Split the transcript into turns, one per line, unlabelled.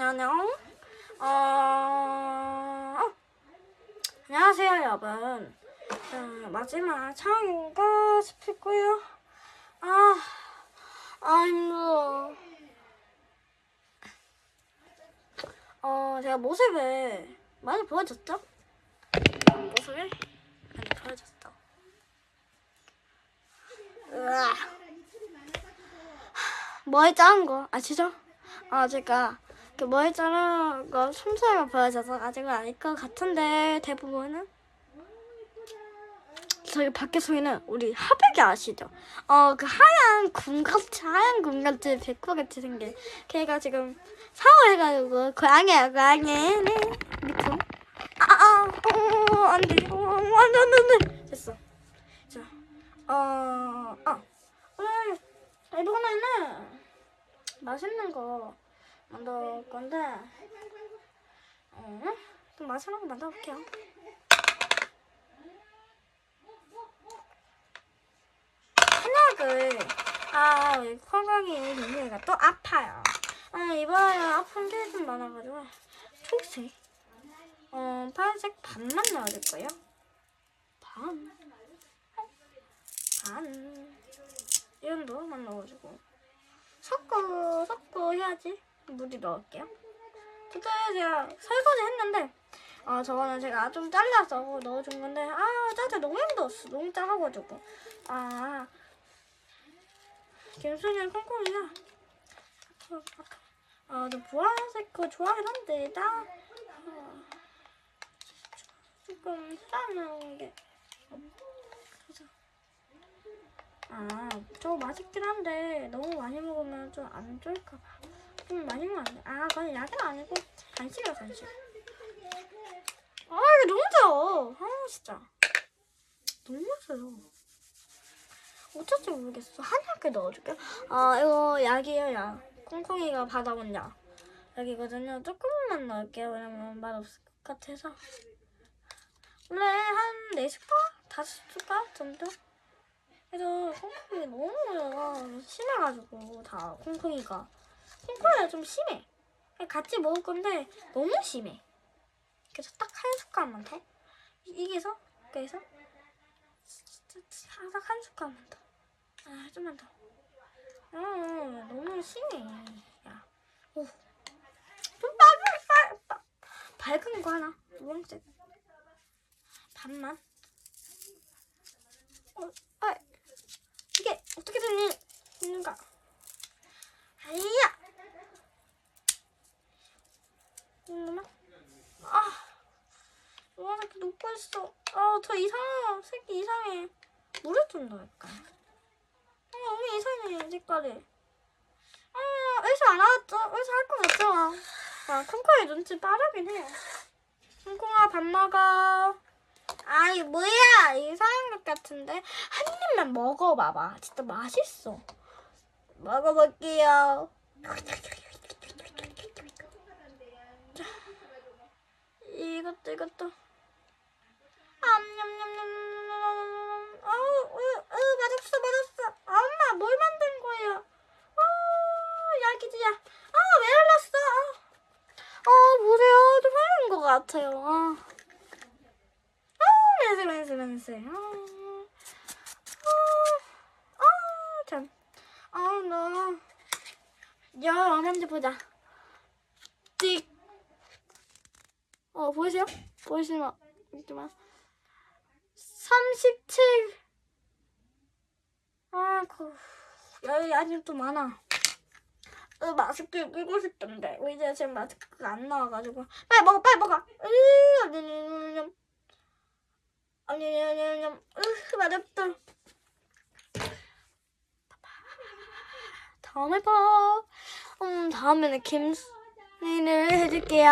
안녕. 어, 어. 안녕하세요, 여러분. 자, 마지막 촬영인가 싶고요. 아, 아, 힘들어. 어, 제가 모습을 많이 보여줬죠? 모습을 많이 보여줬어. 으아. 머리 자른 거 아시죠? 아 제가 그 머리 자른 거 솜사가 보여줘서 아직은 아닐 것 같은데 대부분은. 저기 밖에 소리는 우리 하백이 아시죠? 어 그 하얀 군같이 하얀 군같이 백구같이 생긴. 걔가 지금 샤워해가지고 고양이야 고양이. 네 미품 아아 어, 안돼 어, 안돼 안돼 됐어. 자어아 오늘 이번에는 맛있는 거 만들 건데, 어, 좀 맛있는 거 만들어 볼게요. 한약을, 아, 우리 건강이 민이가 또 아파요. 어, 이번에 아픈 게 좀 많아가지고, 초록색, 어, 파란색 반만 넣어줄 거예요. 반. 반. 이 정도만 넣어주고. 섞어 섞어 해야지 물이 넣을게요. 그때 제가 설거지 했는데 아 저거는 제가 좀 잘라서 넣어준 건데 아 짜증 너무 힘들었어. 너무 작아가지고. 아. 김순이랑 콩콩이가 아저 보라색 거 좋아하긴 한데 나 어, 조금 짜는 게 아, 저거 맛있긴 한데 너무 많이 먹으면 좀 안 좋을까 봐. 좀 많이 먹으면 안 돼. 아, 그건 약은 아니고 간식이야, 간식. 아, 이게 너무 짜요. 아, 진짜. 너무 짜요. 어쩔지 모르겠어. 한약을 넣어줄게요. 아, 이거 약이에요, 약. 콩콩이가 받아온 약. 약이거든요. 조금만 넣을게요. 왜냐면 맛없을 것 같아서. 원래 한 4숟가? 5숟가 정도? 그래서 콩콩이 너무 심해가지고 다 콩콩이가 콩콩이가 좀 심해. 같이 먹을 건데 너무 심해. 그래서 딱 한 숟갈만 더. 이게서? 그래서? 딱한 숟갈만 더 아 좀만 더. 어, 너무 심해. 야. 오. 좀 빨간 빨, 빨, 밝은 거 하나. 노란색 반만. 어, 아, 이게 어떻게 되는가? 아이야! 잠깐만. 아, 있어. 아, 더 이상해. 색이 이상해. 물을 좀 넣을까? 아, 너무 이상해, 색깔이. 아, 의사 안 하겠죠? 의사 할거 같잖아. 아, 콩콩이 눈치 빠르긴 해요. 콩콩아, 밥 먹어. 아이 뭐야 이상한 것 같은데 한 입만 먹어봐봐 진짜 맛있어 먹어볼게요 자, 이것도 이것도 같아요. 아. 맨슬 맨슬 맨슬. 아참. 아너 야 얼마인지 보자. 찍어 보이세요? 보이시면 있지만. 37 아그 여기 아직 또 많아. 어, 마스크 끼고 싶던데. 이제 지금 마스크가 안 나와가지고. 빨리 먹어 빨리 먹어. 으 아니 아니 아니 아니 으 맛없다. 다음에 봐. 음, 다음에는 김순이를 해줄게요